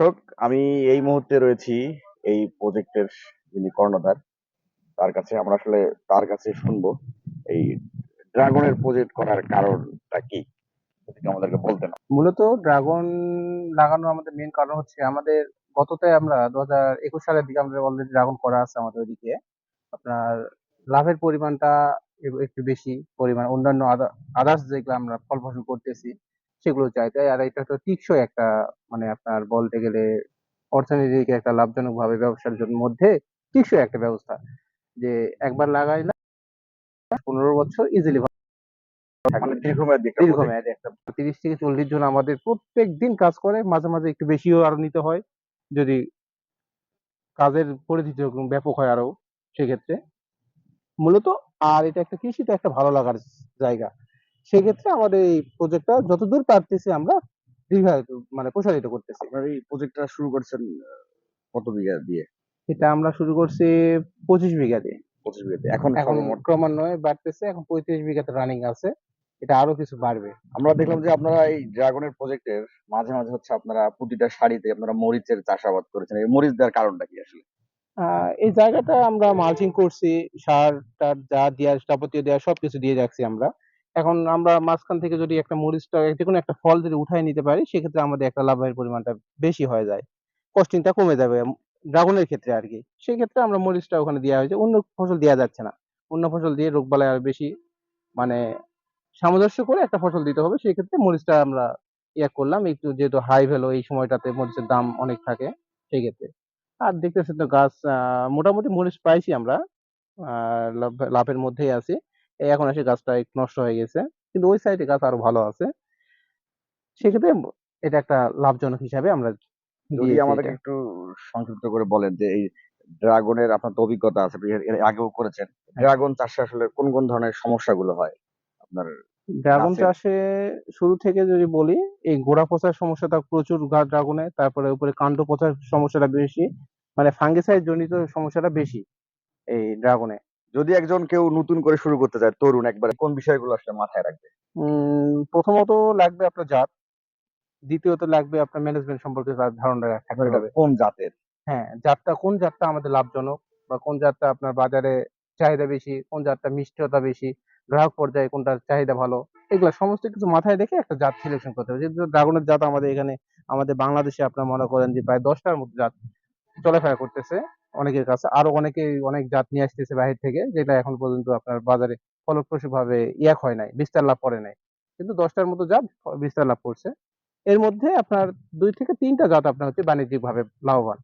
দর্শক, আমি এই মুহূর্তে রয়েছি এই প্রজেক্টের যিনি কর্ণধার, তার কাছে আমরা আসলে তার কাছে শুনব এই ড্রাগনের প্রজেক্ট করার কারণটা কি? আমাদেরকে বলতেন। মূলত ড্রাগন লাগানো আমাদের মেন কারণ হচ্ছে আমাদের গততে আমরা দু হাজার একুশ সালের দিকে আমাদের অলরেডি ড্রাগন করা আছে আমাদের ওইদিকে। আপনার লাভের পরিমাণটা একটু বেশি, পরিমাণ অন্যান্য আদার্স যেগুলো আমরা ফল ফসল করতেছি। সেগুলো চাইতে আর এটা তো টিকসই একটা মানে আপনার বলতে গেলে অর্থনৈতিক একটা লাভজনক ভাবে ব্যবসার জন্য মধ্যে টিকসই একটা ব্যবস্থা। যে একবার লাগাইলে পনেরো বছর ইজিলি মানে একটা দীর্ঘমেয়াদী একটা তিরিশ থেকে চল্লিশ জন আমাদের প্রত্যেক দিন কাজ করে মাঝে মাঝে একটু বেশিও আরও নিতে হয়। যদি কাজের পরিধি যেরকম ব্যাপক হয় আরও সেক্ষেত্রে। মূলত আর এটা একটা কৃষিতে একটা ভালো লাগার জায়গা। সেক্ষেত্রে আমাদের এই প্রজেক্টটা যতদূর পারতেছি আমরা দীর্ঘায়িত মানে প্রসারিত করতেছি। আপনার এই প্রজেক্টটা শুরু করছেন আহ, কত বিঘা দিয়ে? এটা আমরা শুরু করছি পঁচিশ বিঘা দিয়ে। পঁচিশ বিঘাতে এখন এখন সর্বমোট ক্রমান্বয়ে বাড়তেছে এখন পঁয়ত্রিশ বিঘাতে রানিং আছে। এটা আরও কিছু বাড়বে। আমরা দেখলাম যে আপনারা এই ড্রাগনের প্রজেক্টের মাঝে মাঝে হচ্ছে আপনারা প্রতিটা শাড়িতে আপনারা মরিচের চাষাবাদ করেছেন। এই মরিচ দেওয়ার কারণটা কি আসলে? আহ, এই জায়গাটা আমরা মালচিং করছি সার টার যা দেওয়ার যাবতীয় দেওয়া সবকিছু দিয়ে রাখছি আমরা। এখন আমরা মাঝখান থেকে যদি একটা মরিচটা যে কোনো একটা ফল যদি উঠাই নিতে পারি, সেক্ষেত্রে আমাদের একটা লাভের পরিমাণটা বেশি হয়ে যায়। কস্টিংটা কমে যাবে ড্রাগনের ক্ষেত্রে আর কি সেক্ষেত্রে আমরা মরিচটা ওখানে দেওয়া হয়েছে। অন্য ফসল দেওয়া যাচ্ছে না। অন্য ফসল দিয়ে রোগবালাই আর বেশি মানে সামঞ্জস্য করে একটা ফসল দিতে হবে। সেই ক্ষেত্রে মরিচটা আমরা ইয়ে করলাম। একটু যেহেতু হাই ভ্যালু এই সময়টাতে মরিচের দাম অনেক থাকে সেই ক্ষেত্রে আর দেখতেছেন তো গাছ মোটামুটি মরিচ পাইছি আমরা লাভের মধ্যেই আছি। এখন এসে গাছটা একটু নষ্ট হয়ে গেছে। কিন্তু ওই সাইডে গাছ আরও ভালো আছে। সেক্ষেত্রে এটা একটা লাভজনক হিসাবে আমরা যদি আমাদেরকে একটু সংক্ষিপ্ত করে বলেন যে এই ড্রাগনের আপনার তো অভিজ্ঞতা আছে এর আগেও করেছেন। ড্রাগন চাষে আসলে কোন কোন ধরনের সমস্যাগুলো হয় আপনার ড্রাগন চাষে শুরু থেকে যদি বলি এই গোড়া পচার সমস্যাটা প্রচুর গা ড্রাগনে তারপরে উপরে কাণ্ড পচার সমস্যাটা বেশি মানে ফাঙ্গিসাইড জনিত সমস্যাটা বেশি এই ড্রাগনে। যদি একজন কেউ নতুন করে শুরু করতে চায় তরুণ একবার কোন বিষয়গুলো আসলে মাথায় রাখবে? প্রথমত লাগবে আপনার জাত দ্বিতীয়ত লাগবে আপনার ম্যানেজমেন্ট সম্পর্কে তার ধারণা এটা হবে কোন জাতের? হ্যাঁ জাতটা কোন জাতটা আমাদের লাভজনক বা কোন জাতটা আপনার বাজারে চাহিদা বেশি কোন জাতটা মিষ্টতা বেশি গ্রাহক পর্যায়ে কোনটার চাহিদা ভালো এগুলো সমস্ত কিছু মাথায় রেখে একটা জাত সিলেকশন করতে হবে। যেহেতু ড্রাগনের জাত আমাদের এখানে আমাদের বাংলাদেশে আপনার মনে করেন যে প্রায় দশটার মতো জাত চলাফেরা করতেছে। অনেকের কাছে। আরও অনেকে অনেক জাত নিয়ে আসতেছে বাহির থেকে যেটা এখন পর্যন্ত আপনার বাজারে ফলপ্রসূ ভাবে ইয়াক হয় নাই বিস্তার লাভ করে নাই। কিন্তু দশটার মতো জাত বিস্তার লাভ করছে। এর মধ্যে আপনার দুই থেকে তিনটা জাত আপনার হচ্ছে বাণিজ্যিক ভাবে লাভবান।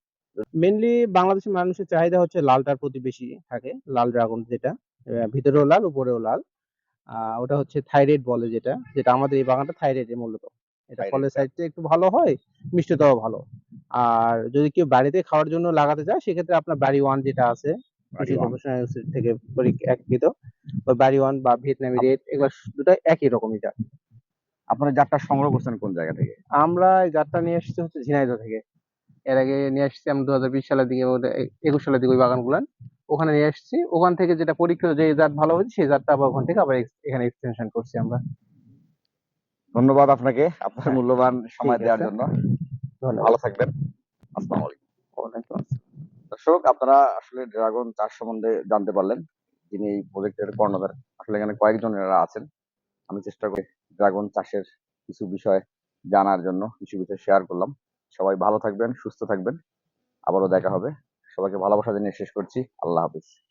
মেনলি বাংলাদেশের মানুষের চাহিদা হচ্ছে লালটার প্রতি বেশি থাকে লাল ড্রাগন যেটা ভিতরেও লাল উপরেও লাল। আহ, ওটা হচ্ছে থাইরয়েড বলে যেটা যেটা আমাদের এই বাগানটা থাইরয়েড মূলত। এটা ফলের টা। সাইডটা একটু ভালো হয় মিষ্টতাও ভালো। আর যদি কেউ বাড়িতে খাওয়ার জন্য লাগাতে চায় সেক্ষেত্রে আপনার বাড়ি ওয়ান যেটা আছে কৃষি। থেকে পরীক্ষা একৃত ওই বাড়ি ওয়ান বা ভিয়েতনামি রেড এগুলো দুটো একই রকমই জাত আপনারা জাতটা সংগ্রহ করছেন কোন জায়গা থেকে? আমরা এই জাতটা নিয়ে এসেছি হচ্ছে ঝিনাইদহ থেকে। এর আগে নিয়ে এসেছি আমরা দু হাজার বিশ সালের দিকে একুশ সালের দিকে ওই বাগান বাগানগুলান। ওখানে নিয়ে এসেছি। ওখান থেকে যেটা পরীক্ষিত যে জাত ভালো হয়েছে সেই জাতটা আবার ওখান থেকে আবার এখানে এক্সটেনশন করছি আমরা। ধন্যবাদ আপনাকে আপনার হ্যাঁ, মূল্যবান সময় দেওয়ার জন্য। ভালো থাকবেন। আসসালামু আলাইকুম। ওয়ালাইকুম আসসালাম। দর্শক আপনারা আসলে ড্রাগন চাষ সম্বন্ধে জানতে পারলেন। যিনি এই প্রজেক্টের কর্ণধার আসলে এখানে কয়েকজন এরা আছেন। আমি চেষ্টা করি ড্রাগন চাষের কিছু বিষয় জানার জন্য কিছু বিষয় শেয়ার করলাম। সবাই ভালো থাকবেন সুস্থ থাকবেন। আবারও দেখা হবে। সবাইকে ভালোবাসা জানিয়ে শেষ করছি। আল্লাহ হাফিজ।